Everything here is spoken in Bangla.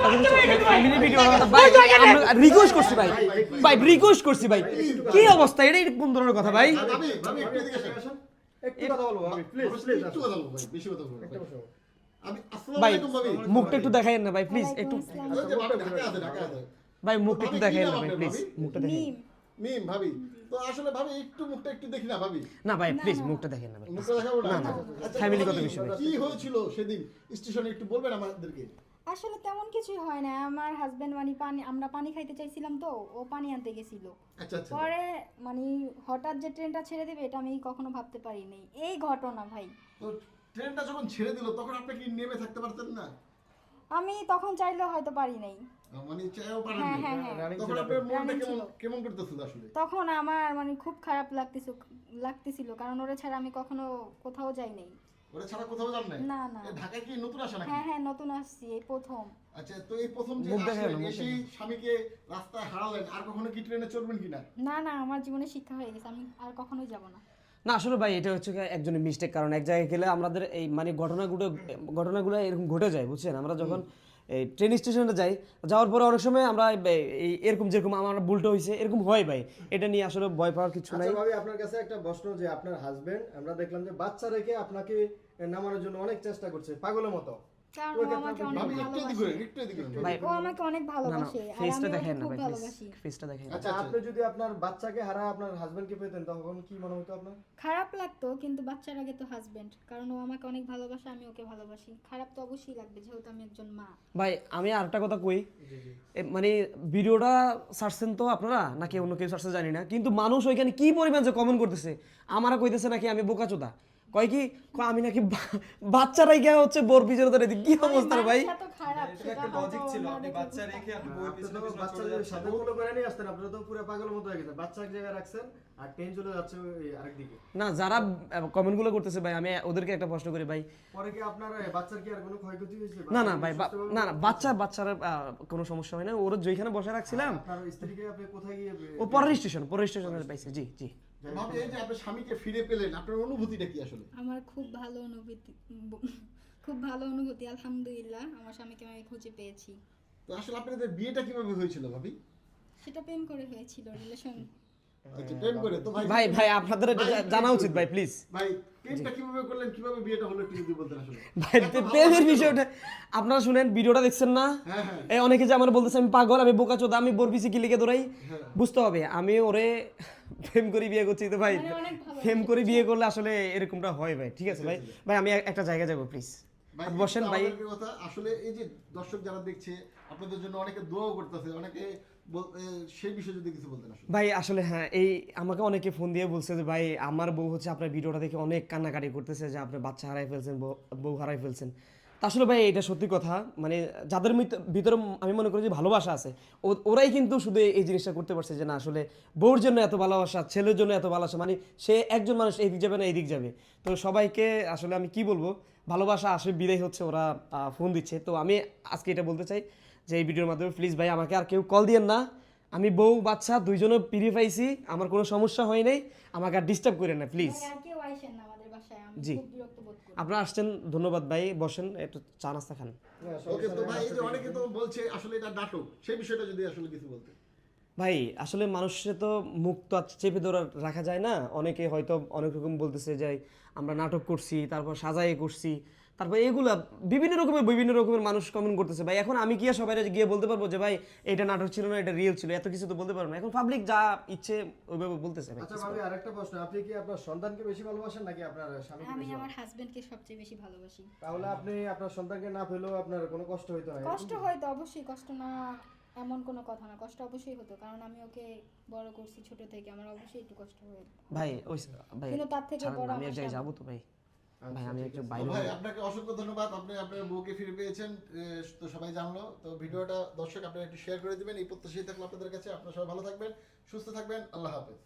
একটা জিনিস ফ্যামিলি ভিডিও ভাই রিকোয়েস্ট করছি ভাই। ভাই রিকোয়েস্ট করছি ভাই। কি অবস্থা? এটা কোন ধরনের কথা ভাই? ভাই বেশি কথা বলব ভাই। আমি আসসালামু ভাই আলাইকুম ভাবি। মুখটা একটু দেখাইন না ভাই প্লিজ একটু। ভাই মুখটা একটু দেখাইন না ভাই প্লিজ মুখটা দেখেন মিম মিম ভাবি। তো আসলে ভাবি একটু মুখটা একটু দেখি না ভাবি? না ভাই প্লিজ মুখটা দেখেন না ভাই মুখটা দেখাবো না? না, আচ্ছা, ভাবি, বিষয়। কি হয়েছিল সেদিন? স্টেশনে একটু বলবেন আমাদেরকে। আসলে তেমন কিছুই হয় না। আমার হাজবেন্ড মানে পানি আমরা পানি খাইতে চাইছিলাম তো ও পানি আনতে গেছিল। আচ্ছা আচ্ছা। পরে মানে হঠাৎ যে ট্রেনটা ছেড়ে দেবে এটা আমি কখনো ভাবতে পারিনি। এই ঘটনা ভাই। ট্রেনটা যখন ছেড়ে দিল তখন আপনি কি নেমে থাকতে পারতেন না? আমি তখন চাইলেও হয়তো পারি নাই। মানে চাইও পারেন হ্যাঁ হ্যাঁ হ্যাঁ। তখন আপনার মনটা কেমন ছিল। কেমন করতেছিল আসলে? তখন আমার মানে খুব খারাপ লাগতেছিল লাগতেছিল কারণ ওরা ছাড়া আমি কখনো কোথাও যাই নাই। ওরা ছাড়া কোথাও যান নাই? না, না। ঢাকায় কি নতুন আসা নাকি? হ্যাঁ হ্যাঁ নতুন আসছি এই প্রথম। আচ্ছা তো এই প্রথম যে আসলেন এসে স্বামীকে রাস্তায় হারালেন আর কখনো কি ট্রেনে চড়বেন কিনা? না না আমার জীবনে শিক্ষা হয়ে গেছে আমি আর কখনোই যাব না। না আসলে ভাই এটা হচ্ছে কি একজনের মিস্টেক কারণ এক জায়গায় গেলে আমাদের এই মানে ঘটনাগুলো ঘটনাগুলো এরকম ঘটে যায় বুঝছেন? আমরা যখন এই ট্রেন স্টেশনে যাই যাওয়ার পরে অনেক সময় আমরা এই- এরকম যেরকম আমার ভুলটা হয়েছে এরকম হয় ভাই। এটা নিয়ে আসলে ভয় পাওয়ার কিছু নাই। আচ্ছা ভাবি আপনার কাছে একটা প্রশ্ন যে আপনার হাজবেন্ড আমরা দেখলাম যে বাচ্চা রেখে আপনাকে নামানোর জন্য অনেক চেষ্টা করছে পাগলের মতো। কারণ ও আমাকে অনেক ভালোবাসে। ও আমাকে অনেক ভালোবাসে আর ফেসটা দেখেন না খুব ভাই প্লিজ ভালোবাসি ফেসটা দেখেন। আচ্ছা, আচ্ছা। আপনি যদি আপনার বাচ্চাকে হারা আপনার হাজবেন্ডকে পেতেন তখন কি মনে হতো আপনার? খারাপ লাগতো কিন্তু বাচ্চার আগে তো হাজবেন্ড কারণ ও আমাকে অনেক ভালোবাসে আমি ওকে ভালোবাসি। খারাপ তো অবশ্যই লাগবে যেহেতু আমি একজন মা। ভাই আমি আরেকটা কথা কই। মানে ভিডিওটা ছাড়ছেন তো আপনারা? নাকি অন্য কেউ ছাড়ছে জানি না। কিন্তু মানুষ ওইখানে কি পরিমাণ যে কমেন্ট করতেছে আমারা কইতেছে নাকি আমি বোকাচোদা। কয় কি? আমি নাকি বাচ্চারাই গিয়ে হচ্ছে বোর পিছনে ধরে দিই। কি অবস্থা রে ভাই? না হয়ে না যারা কমেন্টগুলো করতেছে ভাই আমি ওদেরকে একটা প্রশ্ন করি ভাই। পরে কি আপনার বাচ্চার কি আর কোনো ক্ষয়ক্ষতি হয়েছে? না না ভাই না না বাচ্চা বাচ্চার আহ, কোনো সমস্যা হয় না। ওর যেখানে বসে রাখছিলাম স্ত্রীকে আপনি কোথায় গিয়ে ও পরের স্টেশন পরের স্টেশনে পাইছে জি জি। ভাবি এই যে আপনার স্বামীকে ফিরে পেলেন আপনার অনুভূতিটা কি আসলে? আমার খুব ভালো অনুভূতি খুব ভালো অনুভূতি আলহামদুলিল্লাহ আমার স্বামীকে আমি খুঁজে পেয়েছি। তো আসলে আপনাদের বিয়েটা কীভাবে হয়েছিল ভাবি? সেটা প্রেম করে হয়েছিল রিলেশন। আচ্ছা প্রেম করে। তো ভাই ভাই ভাই আপনাদের এটা জানা উচিত ভাই প্লিজ ভাই প্রেমটা কীভাবে করলেন কীভাবে বিয়েটা হলো একটু যদি বলতেন আসলে। ভাই প্রেমের বিষয়টা আপনারা শুনেন ভিডিওটা দেখছেন না? হ্যাঁ হ্যাঁ। এই অনেকে যে আমার বলতেছে আমি পাগল আমি বোকা চোদা আমি বোর পিছে কি লিখে দৌড়াই বুঝতে হবে আমি ওরে প্রেম করে বিয়ে করছি তো ভাই। মানে প্রেম করে বিয়ে করলে আসলে এরকমটা হয় ভাই ঠিক আছে ভাই? ভাই আমি একটা জায়গায় যাব প্লিজ বসেন ভাই। কথা আসলে এই যে দর্শক যারা দেখছে আপনাদের জন্য অনেকে দোয়াও করতেছে অনেকে সেই বিষয়ে যদি কিছু বলতেন আসলে। ভাই আসলে হ্যাঁ এই আমাকে অনেকে ফোন দিয়ে বলছে যে ভাই আমার বউ হচ্ছে আপনার ভিডিওটা দেখে অনেক কান্নাকাটি করতেছে যে আপনি বাচ্চা হারাই ফেলছেন বউ- হারাই ফেলছেন। আসলে ভাই, এটা সত্যি কথা। মানে যাদের ভিতরে আমি মনে করি যে ভালোবাসা আছে ওরাই কিন্তু শুধু এই জিনিসটা করতে পারছে যে না, আসলে বউর জন্য এত ভালোবাসা, ছেলের জন্য এত ভালোবাসা মানে সে একজন মানুষ এই দিক যাবে না এই দিক যাবে। তো সবাইকে আসলে আমি কি বলব, ভালোবাসা আসলে বিদায় হচ্ছে ওরা ফোন দিচ্ছে। তো আমি আজকে এটা বলতে চাই যে এই ভিডিওর মাধ্যমে প্লিজ ভাই, আমাকে আর কেউ কল দিয়েন না। আমি বউ, বাচ্চা দুইজনে পিরিয়ে পাইছি আমার কোনো সমস্যা হয় নাই, আমাকে আর ডিস্টার্ব করেন না প্লিজ বাসায় আমি জি। খুব বিরক্ত বোধ করি। আপনারা আসছেন ধন্যবাদ ভাই বসেন একটু চা নাস্তা খান। ওকে তো ভাই এই যে অনেকে তো বলছে আসলে এটা নাটক সেই বিষয়টা যদি আসলে কিছু বলতে ভাই আসলে মানুষের তো মুখ তো চেপে ধরে রাখা যায় না। অনেকে হয়তো অনেক রকম বলতেছে যে আমরা নাটক করছি তারপর সাজাই করছি। তারপর এগুলা বিভিন্ন রকমের বিভিন্ন রকমের মানুষ কমেন্ট করতেছে। ভাই এখন আমি কি আর সবাই গিয়ে বলতে পারব যে ভাই এটা নাটক ছিল না এটা রিয়েল ছিল এত কিছু তো বলতে পারব না। এখন পাবলিক যা ইচ্ছে ওইভাবে বলতেছে ভাই আচ্ছা ভাবি আরেকটা প্রশ্ন আপনি কি আপনার সন্তানকে বেশি ভালোবাসেন নাকি আপনার স্বামীকে আমি আমার হাজবেন্ডকে সবচেয়ে বেশি ভালোবাসি। তাহলে আপনি আপনার সন্তানকে না পেলেও আপনার কোনো কষ্ট হইতো না কষ্ট হয়তো অবশ্যই কষ্ট না এমন কোনো কথা না কষ্ট অবশ্যই হতো কারণ আমি ওকে বড় করছি ছোট থেকে আমার অবশ্যই একটু কষ্ট হয় ভাই ওই ভাই কিন্তু তার থেকে বড় আমি এক আমার জায়গায় যাব তো ভাই। ভাই আমি একটু বাইরে ভাই আপনাকে অসংখ্য ধন্যবাদ। আপনি আপনার বউকে ফিরে পেয়েছেন তো সবাই জানলো। তো ভিডিওটা দর্শক আপনারা একটু শেয়ার করে দিবেন। এই প্রত্যাশাই থাকল আপনাদের কাছে। আপনারা সবাই ভালো থাকবেন সুস্থ থাকবেন। আল্লাহ হাফেজ।